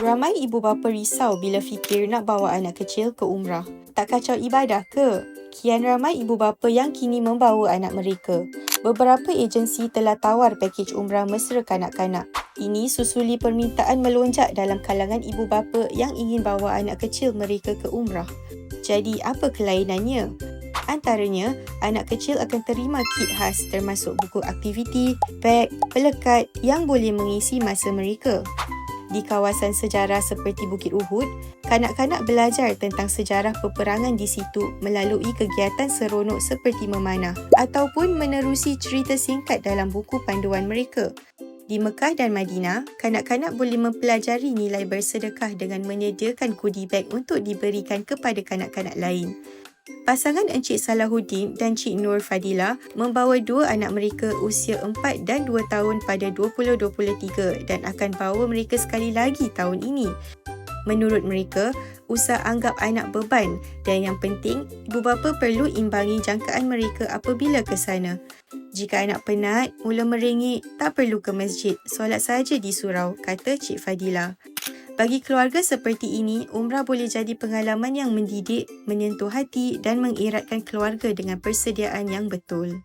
Ramai ibu bapa risau bila fikir nak bawa anak kecil ke umrah. Tak kacau ibadah ke? Kian ramai ibu bapa yang kini membawa anak mereka. Beberapa agensi telah tawar pakej umrah mesra kanak-kanak. Ini susuli permintaan melonjak dalam kalangan ibu bapa yang ingin bawa anak kecil mereka ke umrah. Jadi, apa kelainannya? Antaranya, anak kecil akan terima kit khas termasuk buku aktiviti, beg, pelekat yang boleh mengisi masa mereka. Di kawasan sejarah seperti Bukit Uhud, kanak-kanak belajar tentang sejarah peperangan di situ melalui kegiatan seronok seperti memanah ataupun menerusi cerita singkat dalam buku panduan mereka. Di Mekah dan Madinah, kanak-kanak boleh mempelajari nilai bersedekah dengan menyediakan goodie bag untuk diberikan kepada kanak-kanak lain. Pasangan Encik Salahuddin dan Cik Nur Fadila membawa dua anak mereka usia 4 dan 2 tahun pada 2023 dan akan bawa mereka sekali lagi tahun ini. Menurut mereka, usah anggap anak beban dan yang penting, ibu bapa perlu imbangi jangkaan mereka apabila ke sana. Jika anak penat, mula merengek, tak perlu ke masjid, solat saja di surau, kata Cik Fadila. Bagi keluarga seperti ini, umrah boleh jadi pengalaman yang mendidik, menyentuh hati dan mengeratkan keluarga dengan persediaan yang betul.